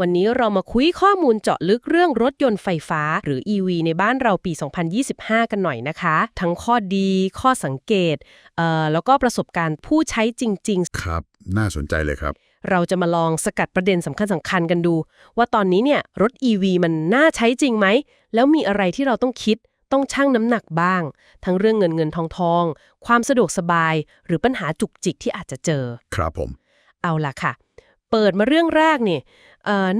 วันนี้เรามาคุยข้อมูลเจาะลึกเรื่องรถยนต์ไฟฟ้า หรือ EV ในบ้านเราปี 2025 กันหน่อยนะคะ ทั้งข้อดี ข้อสังเกตเอ่อแล้วก็ประสบการณ์ผู้ใช้จริงครับ น่าสนใจเลยครับๆเราจะมาลองสกัดประเด็นสำคัญสคัญๆกันดู ว่าตอนนี้เนี่ยรถ EV มันน่าใช้จริงไหม แล้วมีอะไรที่เราต้องคิด ต้องชั่งน้ำหนักบ้าง ทั้งเรื่องเงินเงินทองทอง ความสะดวกสบาย หรือปัญหาจุกจิกที่อาจจะเจอ ครับผม เอาล่ะค่ะ เปิดมาเรื่องแรกเนี่ยเอ่อ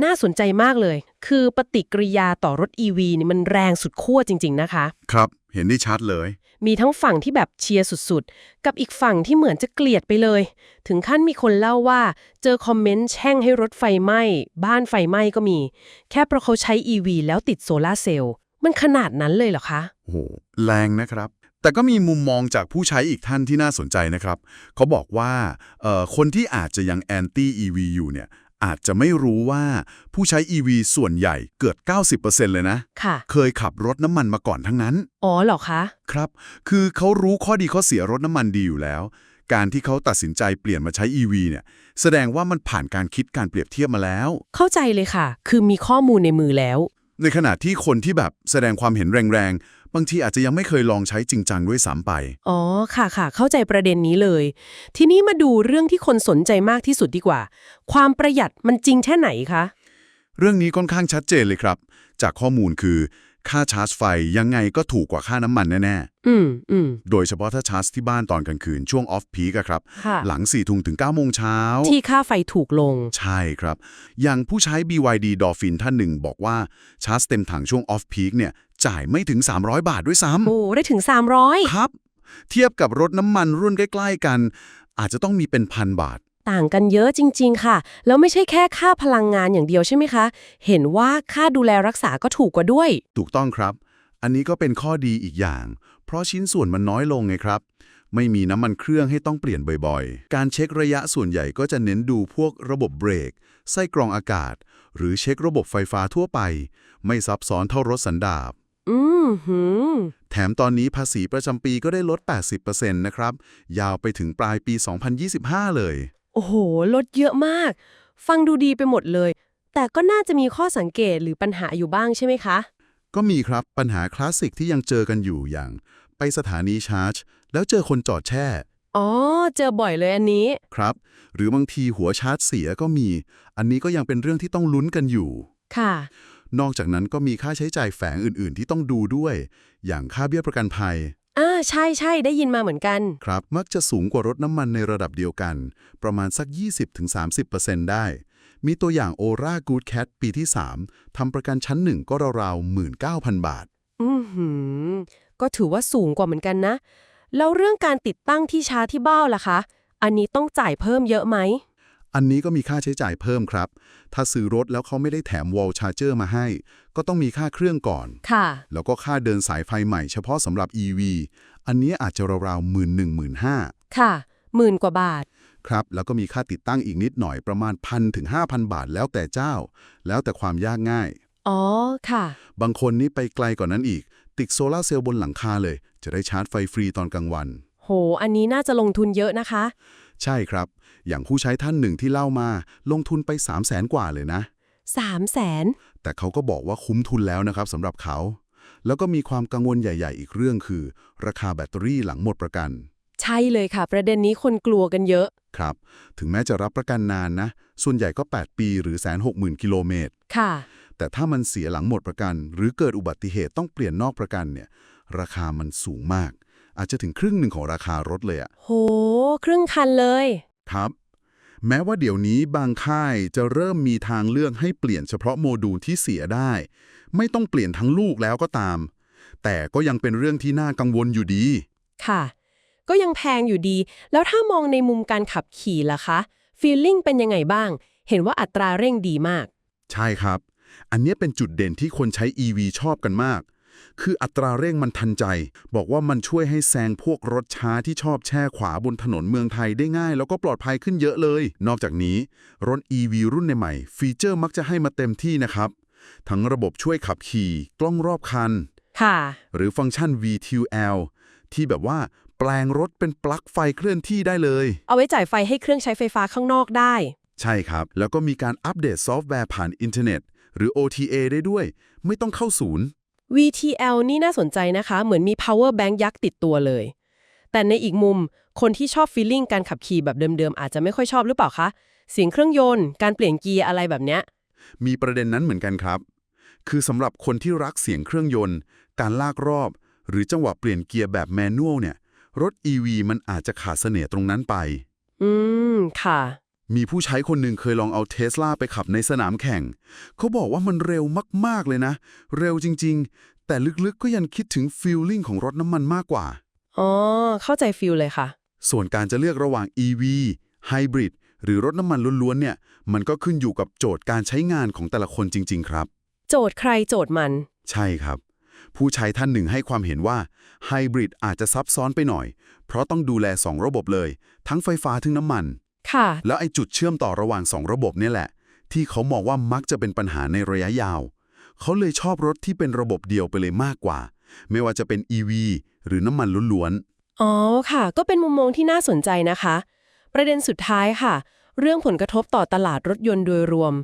น่าสนใจมากเลย คือปฏิกิริยาต่อรถ EV นี่มันแรงสุดขั้วจริง ๆ นะคะ ครับ เห็นได้ชัดเลย มีทั้งฝั่งที่แบบเชียร์สุดๆ กับอีกฝั่งที่เหมือนจะเกลียดไปเลย ถึงขั้นมีคนเล่าว่า เจอคอมเมนต์แช่งให้รถไฟไหม้ บ้านไฟไหม้ก็มี แค่เพราะเขาใช้ EV แล้วติดโซลาร์เซลล์ มันขนาดนั้นเลยเหรอคะ โอ้โห แรงนะครับแต่ก็มีมุมมองจากผู้ใช้อีกท่านที่น่าสนใจนะครับ เขาบอกว่าเอ่อคนที่อาจจะยังแอนตี้ EV อยู่เนี่ย อาจจะไม่รู้ว่าผู้ใช้ EV ส่วนใหญ่เกิด90%เลยนะ ค่ะ เคยขับรถน้ำมันมาก่อนทั้งนั้น อ๋อเหรอคะ ครับ คือเขารู้ข้อดีข้อเสียรถน้ำมันดีอยู่แล้ว การที่เขาตัดสินใจเปลี่ยนมาใช้ EV เนี่ยแสดงว่ามันผ่านการคิดการเปรียบเทียบมาแล้ว เข้าใจเลยค่ะ คือมีข้อมูลในมือแล้ว ในขณะที่คนที่แบบแสดงความเห็นแรงๆ บางทีอาจจะยังไม่เคยลองใช้จริงจังด้วยซ้ำไป อ๋อ ค่ะค่ะ เข้าใจประเด็นนี้เลย ทีนี้มาดูเรื่องที่คนสนใจมากที่สุดดีกว่า ความประหยัดมันจริงแค่ไหนคะ เรื่องนี้ค่อนข้างชัดเจนเลยครับ จากข้อมูลคือ ค่าชาร์จไฟยังไงก็ถูกกว่าค่าน้ำมันแน่อืมอืมๆโดยเฉพาะถ้าชาร์จที่บ้านตอนกลางคืนช่วงออฟพีกครับ ค่ะ หลัง4ี่ทุ่มถึง9ก้าโมงเช้า ที่ค่าไฟถูกลง ใช่ครับ อย่างผู้ใช้ BYD Dolphin ท่านหนึ่งบอกว่าชาร์จเต็มถังช่วงออฟพีกเนี่ย จ่ายไม่ถึง 300 บาทด้วยซ้โอ้ได้ถึงำครับ เทียบกับรถน้ำมันรุ่นใกล้ ๆ กัน อาจจะต้องมีเป็นพันบาท300ต่างกันเยอะจริง ๆ ค่ะ แล้วไม่ใช่แค่ค่าพลังงานอย่างเดียวใช่ไหมคะ เห็นว่าค่าดูแลรักษาก็ถูกกว่าด้วย ถูกต้องครับ อันนี้ก็เป็นข้อดีอีกอย่าง เพราะชิ้นส่วนมันน้อยลงไงครับ ไม่มีน้ำมันเครื่องให้ต้องเปลี่ยนบ่อยๆ การเช็คระยะส่วนใหญ่ก็จะเน้นดูพวกระบบเบรกไส้กรองอากาศ หรือเช็คระบบไฟฟ้าทั่วไป ไม่ซับซ้อนเท่ารถสันดาป อืมหืมแถมตอนนี้ภาษีประจำปีก็ได้ลด 80%นะครับ ยาวไปถึงปลายปี 2025 เลย โอ้โห ลดเยอะมาก ฟังดูดีไปหมดเลย แต่ก็น่าจะมีข้อสังเกตหรือปัญหาอยู่บ้างใช่ไหมคะ ก็มีครับปัญหาคลาสสิกที่ยังเจอกันอยู่อย่าง ไปสถานีชาร์จ แล้วเจอคนจอดแช่ อ๋อ เจอบ่อยเลยอันนี้ ครับ หรือบางทีหัวชาร์จเสียก็มี อันนี้ก็ยังเป็นเรื่องที่ต้องลุ้นกันอยู่ ค่ะ นอกจากนั้นก็มีค่าใช้จ่ายแฝงอื่น ๆ ที่ต้องดูด้วย อย่างค่าเบี้ยประกันภัย อ่าใช่ใช่ได้ยินมาเหมือนกัน ครับ มักจะสูงกว่ารถน้ำมันในระดับเดียวกัน ประมาณสัก 20-30%ได้ มีตัวอย่าง Ora Good Cat ปีที่ 3ทำประกันชั้นหนึ่งก็ราวๆ19,000 บาท อือหือ ก็ถือว่าสูงกว่าเหมือนกันนะ แล้วเรื่องการติดตั้งที่ชาร์จที่บ้านล่ะคะ อันนี้ต้องจ่ายเพิ่มเยอะไหม อันนี้ก็มีค่าใช้จ่ายเพิ่มครับ ถ้าซื้อรถแล้วเขาไม่ได้แถม wall charger มาให้ ก็ต้องมีค่าเครื่องก่อน ค่ะ แล้วก็ค่าเดินสายไฟใหม่เฉพาะสำหรับ EV อันนี้อาจจะราวๆหมื่นหนึ่งหมื่นห้าค่ะหมื่นกว่าบาท ครับ แล้วก็มีค่าติดตั้งอีกนิดหน่อยประมาณพันถึง5,000บาทแล้วแต่เจ้า แล้วแต่ความยากง่าย อ๋อ ค่ะ บางคนนี่ไปไกลกว่านนั้นอีก ติดโซลาร์เซลล์บนหลังคาเลย จะได้ชาร์จไฟฟรีตอนกลางวัน โห อันนี้น่าจะลงทุนเยอะนะคะ ใช่ครับ อย่างผู้ใช้ท่านหนึ่งที่เล่ามาลงทุนไป 3 0 0แสนกว่าเลยนะสามแสนแต่เขาก็บอกว่าคุ้มทุนแล้วนะครับสำหรับเขา แล้วก็มีความกังวลใหญ่ ๆ อีกเรื่องคือ ราคาแบตเตอรี่หลังหมดประกัน ใช่เลยค่ะ ประเด็นนี้คนกลัวกันเยอะ ครับ ถึงแม้จะรับประกันนานนะ ส่วนใหญ่ก็ 8 ปีหรือแสนหกหมื่นกิโลเมตร ค่ะ แต่ถ้ามันเสียหลังหมดประกัน หรือเกิดอุบัติเหตุต้องเปลี่ยนนอกประกันเนี่ย ราคามันสูงมาก อาจจะถึงครึ่งหนึ่งของราคารถเลยอะโห ครึ่งคันเลย ครับ แม้ว่าเดี๋ยวนี้บางค่ายจะเริ่มมีทางเลือกให้เปลี่ยนเฉพาะโมดูลที่เสียได้ ไม่ต้องเปลี่ยนทั้งลูกแล้วก็ตาม แต่ก็ยังเป็นเรื่องที่น่ากังวลอยู่ดี ค่ะ ก็ยังแพงอยู่ดี แล้วถ้ามองในมุมการขับขี่ล่ะคะฟีลลิ่งเป็นยังไงบ้าง เห็นว่าอัตราเร่งดีมาก ใช่ครับ อันเนี้ยเป็นจุดเด่นที่คนใช้ EV ชอบกันมาก คืออัตราเร่งมันทันใจ บอกว่ามันช่วยให้แซงพวกรถช้าที่ชอบแช่ขวาบนถนนเมืองไทยได้ง่าย แล้วก็ปลอดภัยขึ้นเยอะเลย นอกจากนี้ รถ EV รุ่นใหม่ๆฟีเจอร์มักจะให้มาเต็มที่นะครับ ทั้งระบบช่วยขับขี่ กล้องรอบคัน ค่ะ หรือฟังก์ชัน VTL ที่แบบว่าแปลงรถเป็นปลั๊กไฟเคลื่อนที่ได้เลย เอาไว้จ่ายไฟให้เครื่องใช้ไฟฟ้าข้างนอกได้ ใช่ครับ แล้วก็มีการอัปเดตซอฟต์แวร์ผ่านอินเทอร์เน็ต หรือ OTA ได้ด้วย ไม่ต้องเข้าศูนย์ VTL นี่น่าสนใจนะคะ เหมือนมี power bank ยักษ์ติดตัวเลย แต่ในอีกมุม คนที่ชอบ feeling การขับขี่แบบเดิมๆ อาจจะไม่ค่อยชอบหรือเปล่าคะ เสียงเครื่องยนต์ การเปลี่ยนเกียร์อะไรแบบเนี้ย มีประเด็นนั้นเหมือนกันครับ คือสำหรับคนที่รักเสียงเครื่องยนต์ การลากรอบ หรือจังหวะเปลี่ยนเกียร์แบบแมนนวลเนี่ย รถ EV มันอาจจะขาดเสน่ห์ตรงนั้นไป อืม ค่ะ มีผู้ใช้คนหนึ่งเคยลองเอาเทสลาไปขับในสนามแข่ง เขาบอกว่ามันเร็วมาก ๆ เลยนะ เร็วจริง ๆ แต่ลึก ๆ ก็ยังคิดถึงฟีลลิ่งของรถน้ำมันมากกว่า อ๋อ เข้าใจฟิลเลยค่ะ ส่วนการจะเลือกระหว่าง EV ไฮบริดหรือรถน้ำมันล้วนๆเนี่ย มันก็ขึ้นอยู่กับโจทย์การใช้งานของแต่ละคนจริง ๆ ครับ โจทย์ใครโจทย์มัน ใช่ครับ ผู้ใช้ท่านหนึ่งให้ความเห็นว่าไฮบริดอาจจะซับซ้อนไปหน่อย เพราะต้องดูแล2ระบบเลย ทั้งไฟฟ้าทั้งน้ำมัน ค่ะ แล้วไอ้จุดเชื่อมต่อระหว่าง 2 ระบบเนี่ยแหละ ที่เขามองว่ามักจะเป็นปัญหาในระยะยาว เขาเลยชอบรถที่เป็นระบบเดียวไปเลยมากกว่า ไม่ว่าจะเป็น EV หรือน้ำมันล้วนอ๋อค่ะ ก็เป็นมุมมองที่น่าสนใจนะคะ ประเด็นสุดท้ายค่ะ เรื่องผลกระทบต่อตลาดรถยนต์โดยรวม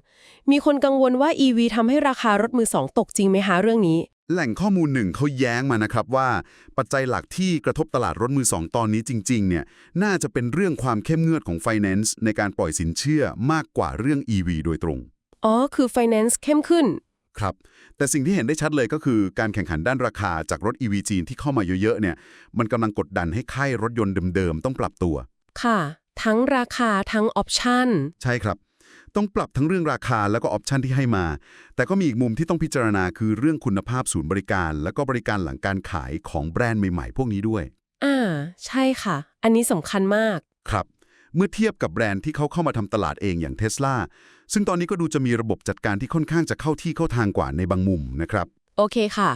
มีคนกังวลว่า EV ทำให้ราคารถมือสองตกจริงไหมคะเรื่องนี้ๆ แหล่งข้อมูลหนึ่งเขาแย้งมานะครับว่า ปัจจัยหลักที่กระทบตลาดรถมือสองตอนนี้จริง ๆ เนี่ย น่าจะเป็นเรื่องความเข้มงวดของ Finance ในการปล่อยสินเชื่อมากกว่าเรื่อง EV โดยตรง อ๋อ คือ finance เข้มขึ้น ครับ แต่สิ่งที่เห็นได้ชัดเลยก็คือการแข่งขันด้านราคาจากรถ EV จีนที่เข้ามาเยอะๆเนี่ย มันกำลังกดดันให้ค่ายรถยนต์เดิมๆต้องปรับตัว ค่ะ ทั้งราคาทั้งออปชั่น ใช่ครับ ต้องปรับทั้งเรื่องราคาแล้วก็ออปชันที่ให้มา แต่ก็มีอีกมุมที่ต้องพิจารณาคือเรื่องคุณภาพศูนย์บริการ แล้วก็บริการหลังการขายของแบรนด์ใหม่ๆ พวกนี้ด้วย อ่า ใช่ค่ะ อันนี้สำคัญมาก ครับ เมื่อเทียบกับแบรนด์ที่เขาเข้ามาทำตลาดเองอย่างเท s l a ซึ่งตอนนี้ก็ดูจะมีระบบจัดการที่ค่อนข้างจะเข้าที่เข้าทางกว่าในบางมุมนะครับ โอเคค่ะ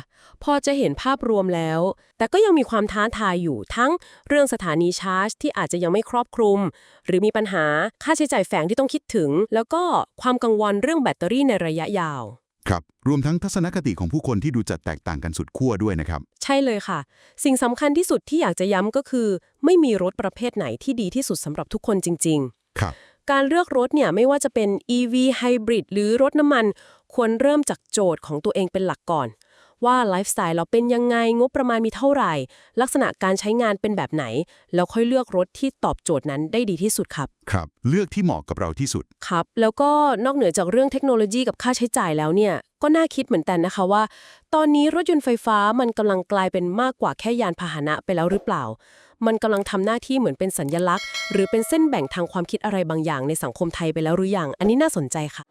พอจะเห็นภาพรวมแล้ว แต่ก็ยังมีความท้าทายอยู่ทั้งเรื่องสถานีชาร์จ ที่อาจจะยังไม่ครอบคลุม หรือมีปัญหาค่าใช้จ่ายแฝงที่ต้องคิดถึง แล้วก็ความกังวลเรื่องแบตเตอรี่ในระยะยาว ครับ รวมทั้งทัศนคติของผู้คนที่ดูจะแตกต่างกันสุดขั้วด้วยนะครับ ใช่เลยค่ะ สิ่งสำคัญที่สุดที่อยากจะย้ำก็คือ ไม่มีรถประเภทไหนที่ดีที่สุดสำหรับทุกคนจริง ๆ ครับการเลือกรถเนี่ยไม่ว่าจะเป็น EV Hybrid หรือรถน้ำมัน ควรเริ่มจากโจทย์ของตัวเองเป็นหลักก่อน ว่าไลฟ์สไตล์เราเป็นยังไงงบประมาณมีเท่าไหร่ ลักษณะการใช้งานเป็นแบบไหน แล้วค่อยเลือกรถที่ตอบโจทย์นั้นได้ดีที่สุดครับ ครับ เลือกที่เหมาะกับเราที่สุด ครับ แล้วก็นอกเหนือจากเรื่องเทคโนโลยีกับค่าใช้จ่ายแล้วเนี่ย ก็น่าคิดเหมือนกันนะคะว่า ตอนนี้รถยนต์ไฟฟ้ามันกำลังกลายเป็นมากกว่าแค่ยานพาหนะไปแล้วหรือเปล่า มันกำลังทำหน้าที่เหมือนเป็นสัญญลักษณ์ หรือเป็นเส้นแบ่งทางความคิดอะไรบางอย่างในสังคมไทยไปแล้วหรือยังอันนี้น่าสนใจค่ะ